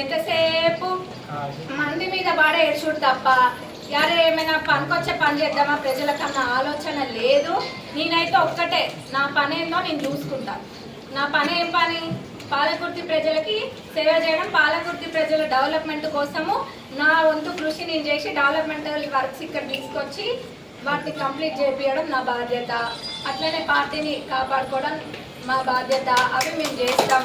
ఎంతసేపు? మంది మీద బాడే ఏడ్చుడు తప్ప. యారే ఏమైనా పనికొచ్చే పని చేద్దామా? ప్రజలకన్నా ఆలోచన లేదు. నేనైతే ఒక్కటే. నా పని ఏందో నేను చూసుకుంటా. నా పని ఏం పని? పాలకుర్తి ప్రజలకి సేవ చేయడం పాలకుర్తి ప్రజల డెవలప్మెంట్ కోసము నా వంతు కృషి నేను చేసి డెవలప్మెంటల్ వర్క్స్ ఇక్కడ తీసుకొచ్చి వాటిని కంప్లీట్ చేపించడం నా బాధ్యత. అట్లనే పార్టీని కాపాడుకోవడం మా బాధ్యత. అవి మేము చేస్తాం.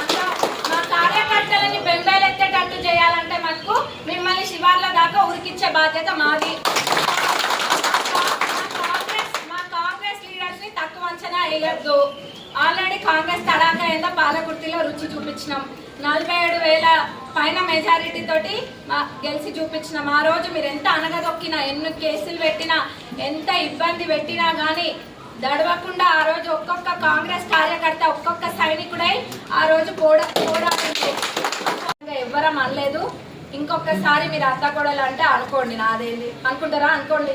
అంతా మా కార్యకర్తలని బెంబేలెత్తేటట్టు చేయాలంటే మనకు మిమ్మల్ని శివార్ల దాకా ఉరికిచ్చే బాధ్యత మాది. మా కాంగ్రెస్ మా కాంగ్రెస్ లీడర్స్ని తక్కువ అంచనా వేయొద్దు. ఆల్రెడీ కాంగ్రెస్ తడాక ఎంత పాలకుర్తిలో రుచి చూపించినాం. నలభై ఏడు వేల పైన మెజారిటీ తోటి మా గెలిచి చూపించినాం. ఆ రోజు మీరు ఎంత అనగదొక్కినా ఎన్ని కేసులు పెట్టినా ఎంత ఇబ్బంది పెట్టినా కానీ దడవకుండా ఆ రోజు ఒక్కొక్క కాంగ్రెస్ కార్యకర్త ఒక్కొక్క సైనికుడై ఆ రోజు పోడా పోరాడింది ఎవ్వరం అనలేదు. ఇంకొకసారి మీరు అత్తకూడలు అంటే అనుకోండి నాదేంది? అనుకుంటారా? అనుకోండి.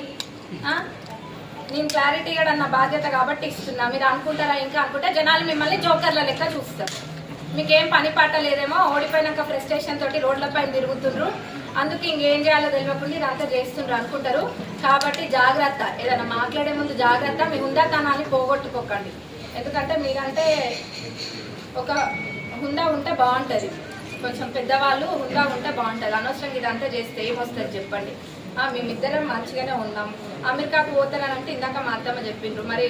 నేను క్లారిటీ కూడా నా బాధ్యత కాబట్టి ఇస్తున్నా. మీరు అనుకుంటారా ఇంకా అనుకుంటే జనాలు మిమ్మల్ని జోకర్ల లెక్క చూస్తారు. మీకేం పని పాట లేదేమో ఓడిపోయినాక ఫ్రస్ట్రేషన్ తోటి రోడ్లపైన తిరుగుతుండ్రు. అందుకే ఇంకేం చేయాలో తెలియకుండా ఇదంతా చేస్తుండ్రు అనుకుంటారు. కాబట్టి జాగ్రత్త. ఏదైనా మాట్లాడే ముందు జాగ్రత్త. మీ హుందాతనాన్ని పోగొట్టుకోకండి. ఎందుకంటే మీరంటే ఒక హుందా ఉంటే బాగుంటుంది. కొంచెం పెద్దవాళ్ళు ఉందా ఉంటే బాగుంటుంది. అనవసరంగా ఇదంతా చేస్తే ఏమొస్తుంది చెప్పండి. మేమిద్దరం మంచిగానే ఉన్నాం. అమెరికాకు పోతానంటే ఇందాక మా అత్తమ్మ చెప్పిండ్రు. మరి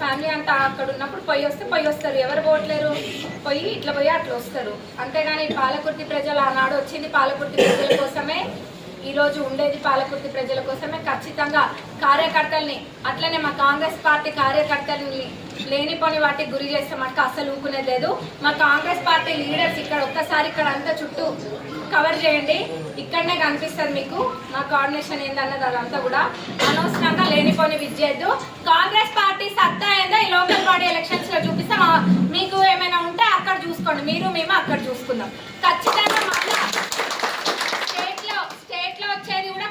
ఫ్యామిలీ అంతా అక్కడ ఉన్నప్పుడు పొయ్యి వస్తే పొయ్యి వస్తారు. ఎవరు పోవట్లేరు? పొయ్యి ఇట్లా పోయి అట్లా వస్తారు. అంతేగాని పాలకుర్తి ప్రజలు ఆనాడు వచ్చింది పాలకుర్తి ప్రజల కోసమే ఈరోజు ఉండేది పాలకుర్తి ప్రజల కోసమే ఖచ్చితంగా కార్యకర్తల్ని అట్లనే మా కాంగ్రెస్ పార్టీ కార్యకర్తల్ని లేనిపోని వాటికి గురి చేస్తే మనకు అస్సలు ఊకునేది లేదు. మా కాంగ్రెస్ పార్టీ లీడర్స్ ఇక్కడ ఒక్కసారి ఇక్కడ అంతా చుట్టూ కవర్ చేయండి. ఇక్కడనే కనిపిస్తుంది మీకు మా కోఆర్డినేషన్ ఏందన్నది అదంతా కూడా. అనవసరంగా లేనిపోని విద్యద్దు కాంగ్రెస్ పార్టీ సత్తా ఏందో ఈ లోకల్ బాడీ ఎలక్షన్స్లో చూపిస్తాం. మీకు ఏమైనా ఉంటే అక్కడ చూసుకోండి. మీరు మేము అక్కడ చూసుకుందాం ఖచ్చితంగా మళ్ళీ స్టేట్లో స్టేట్లో వచ్చేది కూడా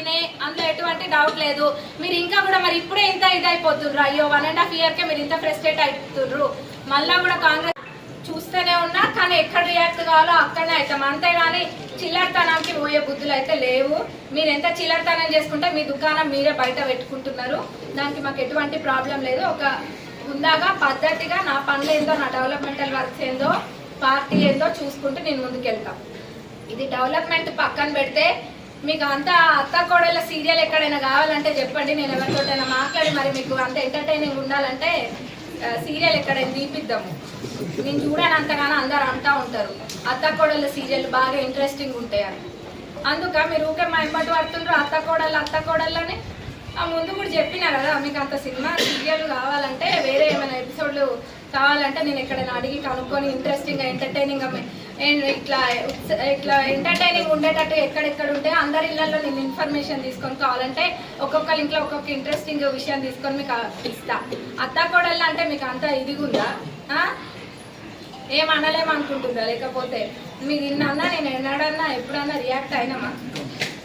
కాంగ్రెస్ అందులో ఎటువంటి డౌట్ లేదు. మీరు ఇంకా కూడా మరి ఇప్పుడే ఇంత ఇదైపోతుండ్రు. అయ్యో వన్ అండ్ హాఫ్ ఇయర్ కే మీరు ఇంత ఫ్రస్ట్రేట్ అవుతుండ్రు మళ్ళా కూడా కాంగ్రెస్ చూస్తూనే ఉన్నా కానీ ఎక్కడ రియాక్ట్ కావాలో అక్కడనే అవుతాం అంతేగాని చిల్లరతనానికి పోయే బుద్ధులు అయితే లేవు. మీరు ఎంత చిల్లరతనం చేసుకుంటే మీ దుకాణం మీరే బయట పెట్టుకుంటున్నారు. దానికి మాకు ఎటువంటి ప్రాబ్లం లేదు. ఒక ఉందాగా పద్ధతిగా నా పనులు ఏందో నా డెవలప్మెంటల్ వర్క్స్ ఏందో పార్టీ ఏందో చూసుకుంటూ నేను ముందుకెళ్తాను ఇది డెవలప్మెంట్ పక్కన పెడితే మీకు అంత అత్త కోడల సీరియల్ ఎక్కడైనా కావాలంటే చెప్పండి. నేను ఎవరితోటైనా మాట్లాడి మరి మీకు అంత ఎంటర్టైనింగ్ ఉండాలంటే సీరియల్ ఎక్కడైనా తీపిద్దాము. నేను చూడని అంతగానో అందరు అంటా ఉంటారు. అత్త కోడల సీరియల్ బాగా ఇంట్రెస్టింగ్ ఉంటాయి అని. అందుక మీరు ఊకే మా ఎంబటి పడుతుండ్రు అత్త కోడలు అత్త కోడళ్ళని. ఆ ముందు కూడా చెప్పినా కదా మీకు అంత సినిమా సీరియల్ కావాలంటే వేరే ఏమైనా ఎపిసోడ్లు కావాలంటే నేను ఎక్కడైనా అడిగి కనుక్కొని ఇంట్రెస్టింగ్ అండ్ ఇట్లా ఇట్లా ఎంటర్టైనింగ్ ఉండేటట్టు ఎక్కడెక్కడ ఉంటే అందరి ఇళ్ళలో నేను ఇన్ఫర్మేషన్ తీసుకొని కావాలంటే ఒక్కొక్కరి ఇంట్లో ఒక్కొక్క ఇంట్రెస్టింగ్ విషయం తీసుకొని మీకు ఇస్తా. అత్త కోడళ్ళు అంటే మీకు అంత ఇదిగుందా? ఆ? ఏం అనలేమనుకుంటుందా లేకపోతే మీరు ఇన్నన్నా నేను ఎన్నడన్నా ఎప్పుడన్నా రియాక్ట్ అయినామా?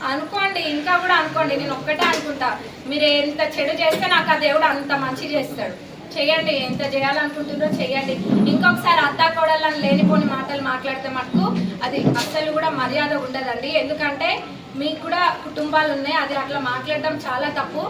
అనుకోండి ఇంకా కూడా అనుకోండి నేను ఒక్కటే అనుకుంటా. మీరు ఎంత చెడు చేస్తే నాకు ఆ దేవుడు అంత మంచి చేస్తాడు. చేయండి ఎంత చేయాలనుకుంటుందో చేయండి. ఇంకొకసారి అత్తా కోడళ్ళని లేనిపోని మాటలు మాట్లాడితే మటుకు అది అస్సలు కూడా మర్యాద ఉండదండి. ఎందుకంటే మీకు కూడా కుటుంబాలు ఉన్నాయి అది అట్లా మాట్లాడడం చాలా తప్పు.